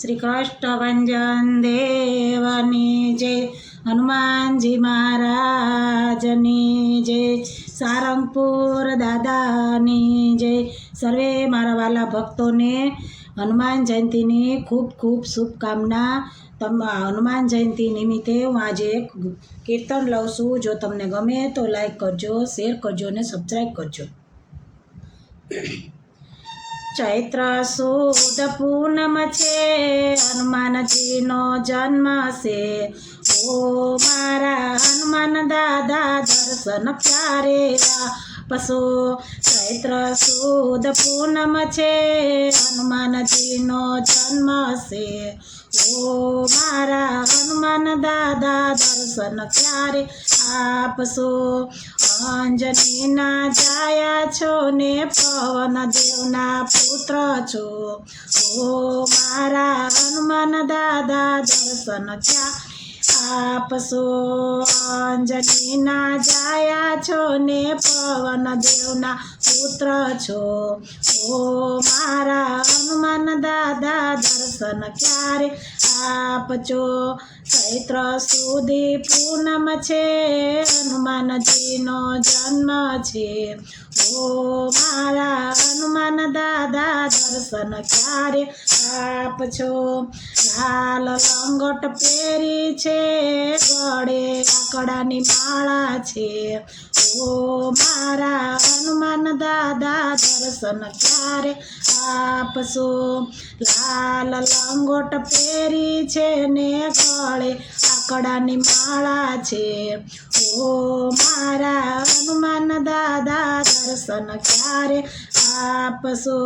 શ્રી કષ્ટભંજન દેવની જય. હનુમાનજી મહારાજની જય. સારંગપુર દાદાની જય. સર્વે મારા વાલા ભક્તોને હનુમાન જયંતીની ખૂબ ખૂબ શુભકામના. તમ, હનુમાન જયંતિ નિમિત્તે હું આજે એક કીર્તન લઉં છું. જો તમને ગમે તો લાઈક કરજો, શેર કરજો અને સબસ્ક્રાઈબ કરજો. ચૈત્ર સુદ પૂનમ છે હનુમાનજીનો જન્મ છે ઓ મારા હનુમાન દાદા દર્શન ક્યારે આપશો ચૈત્ર સુદ પૂનમ છે, હનુમાનજીનો જન્મ છે. ઓ મારા હનુમાન દાદા, દર્શન ક્યારે આપશો? અંજનીના જાયા છો ને પવન દેવના પુત્ર છો. ઓ મારા હનુમાન દાદા, દર્શન ક્યાં આપશો અંજનીના જાયા છો ને પવન દેવના પુત્ર છો. ઓ મારા હનુમાન દાદા, દર્શન ક્યારે આપજો ચૈત્ર સુધી પૂનમ છે, હનુમાનજીનો જન્મ છે. ઓ મારા હનુમાન દાદા, દર્શન ક્યારે આપજો લાલ લંગોટ પહેરી છે, ગળે આકડાની માળા છે. ઓ મારા હનુમાન દાદા, દર્શન ક્યારે આપશો લાલ લંગોટ પહેરી છે ને ગળે આકડાની માળા છે. ઓ મારા હનુમાન દાદા દર્શન ક્યારે આપશો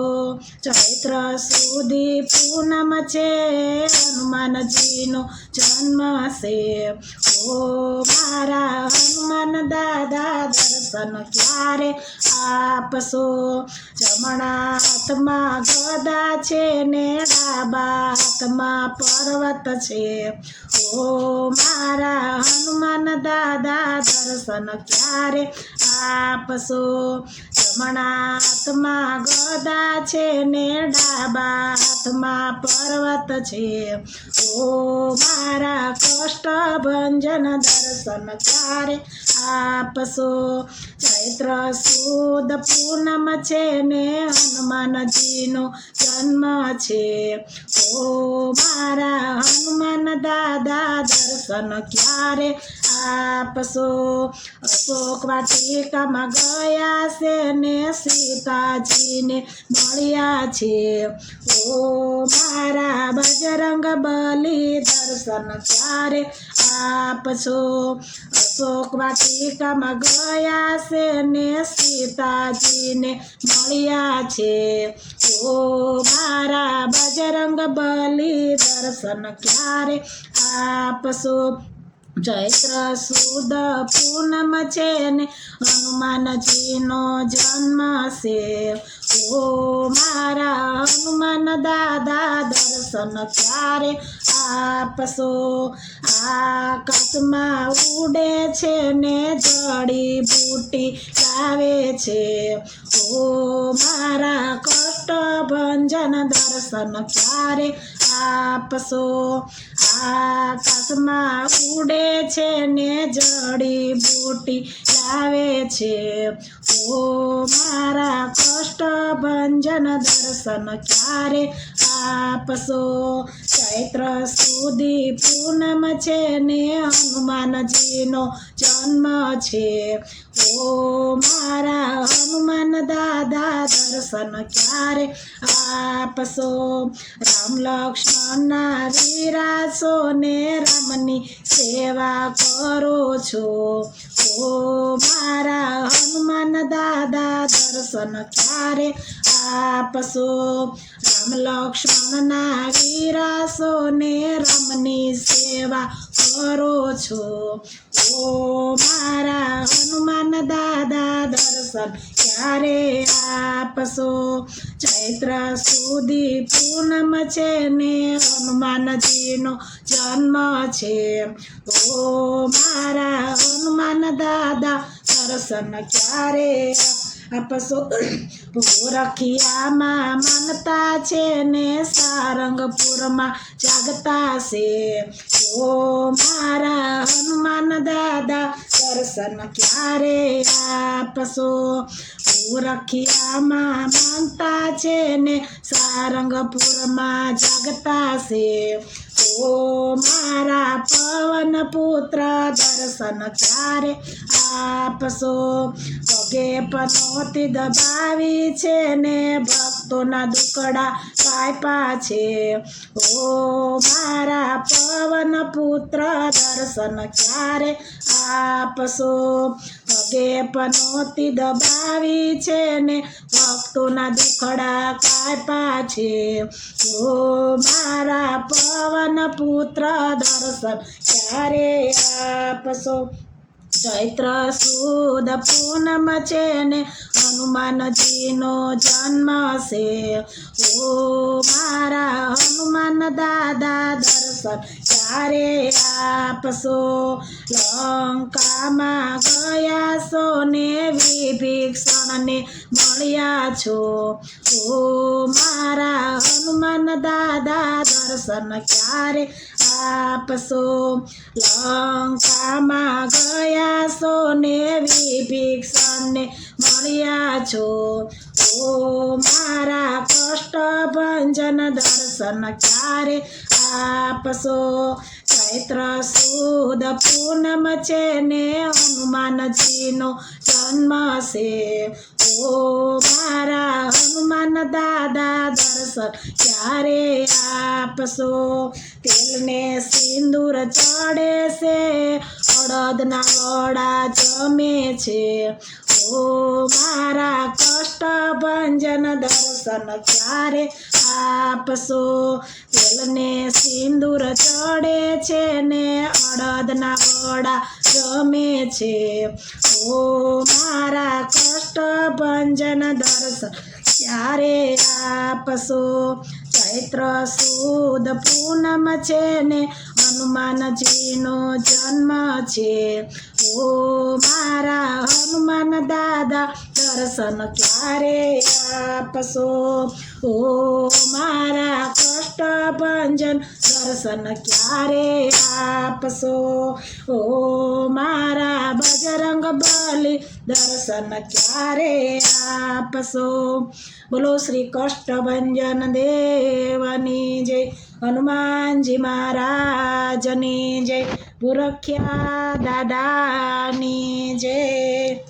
ચૈત્ર સુધી પૂનમ છે હનુમાનજીનો જન્મ છે ઓ મારા હનુમાન દાદા દર્શન ક્યારે આપશો જમણા હાથમાં ગદા છે ને ડાબા હાથમાં પર્વત છે ઓ મારા હનુમાન દાદા દર્શન ક્યારે આપશો જમણા હાથમાં ગદા છે ને ડાબા પર્વત છે. ઓ મારા કષ્ટ ભંજન દર્શન ક્યારે આપશો? ચૈત્ર સુદ પૂનમ છે ને હનુમાનજીનો જન્મ છે. ઓ મારા હનુમાન દાદા, દર્શન ક્યારે આપશો. અશોક વાટિકામાં ગયા છે ને સીતાજીને મળ્યા છે. ઓ મારા બજરંગ બલી દર્શન ક્યારે આપશો? અશોક વાટિકામાં ગયા છે ને સીતાજીને મળ્યા છે. ઓ મારા બજરંગ બલી દર્શન ક્યારે આપશો? ચૈત્ર સુદ પૂનમ છે ને હનુમાનજીનો જન્મ છે ઓ મારા હનુમાન દાદા, દર્શન ક્યારે આપશો? આકાશમાં ઉડે છે ને જડી બૂટી લાવે છે. ઓ મારા કષ્ટ ભંજન દર્શન ક્યારે આપશો. આકાશમાં ઉડે છે ને જડી બૂટી લાવે છે. ઓ મારા કષ્ટ ભંજન દર્શન ક્યારે આપશો. ચૈત્ર સુધી પૂનમ છે ને હનુમાનજીનો જન્મ છે. ઓ મારા હનુમાન દાદા દર્શન ક્યારે આપશો. રામ લક્ષ્મણના વિરાસો ને રામની સેવા કરો છો. ઓ મારા હનુમાન દાદા, દર્શન ક્યારે આપશો? રામ લક્ષ્મણના વિરાસો ને રામની સેવા કરો છો. ઓ મારા હનુમાન દાદા, દર્શન ક્યારે આપશો ચૈત્ર સુધી પૂનમ છે ને હનુમાનજીનો જન્મ છે. ઓ મારા હનુમાન દાદા, દર્શન ક્યારે આપશો ભૂરખિયામાં માનતા છે ને સારંગપુરમાં જાગતા છે. ઓ મારા હનુમાન દાદા, દર્શન ક્યારે આપશો? ભૂરખિયામાં માનતા છે ને સારંગપુરમાં જાગતા છે. ઓ મારા પવન પુત્ર દર્શન ક્યારે આપશો? પગે પનોતી દબાવી છે ને ભક્તોના દુકડા કાપ્યા છે. ઓ મારા પવન પુત્ર, દર્શન ક્યારે આપશો? કે પનોતી દબાવી છે ને ભક્તોના દુખડા કાપ્યા છે. ઓ મારા પવન પુત્ર, દર્શન ક્યારે આપશો? ચૈત્ર સુદ પૂનમ છે ને હનુમાનજીનો જન્મ છે ઓ મારા હનુમાન દાદા દર્શન ક્યારે આપશો લંકામાં ગયા છો ને વિભીષણને મળ્યા છો. ઓ મારા હનુમાન દાદા, દર્શન ક્યારે આપશો લંકામાં ગયા છો ને વિભીષણને મળ્યા છો. ઓ મારા કષ્ટ ભંજન દર્શન ક્યારે ચૈત્ર સુદ પૂનમ છે ને હનુમાનજીનો જન્મ છે ઓ મારા હનુમાન દાદા, દર્શન ક્યારે આપશો? તેલને સિંદૂર ચડે છે અડદના વડા જમે છે. ઓ મારા ભંજન દર્શન ક્યારે આપશો. તેલને સિંદૂર ચડે છે ને અડદના વડા જમે છે. ઓ મારા કષ્ટ ભંજન દર્શન ક્યારે આપશો? ચૈત્ર સુદ પૂનમ છે ને હનુમાનજીનો જન્મ છે. ઓ મારા હનુમાન દાદા દર્શન ક્યારે આપશો? ઓ મારા કષ્ટ ભંજન દર્શન ક્યારે આપશો? ઓ મારા બજરંગ બલી, દર્શન ક્યારે આપશો? બોલો શ્રી કષ્ટભંજન દેવની જય, હનુમાનજી મહારાજની જય ભૂરખ્યા દાદાની જય.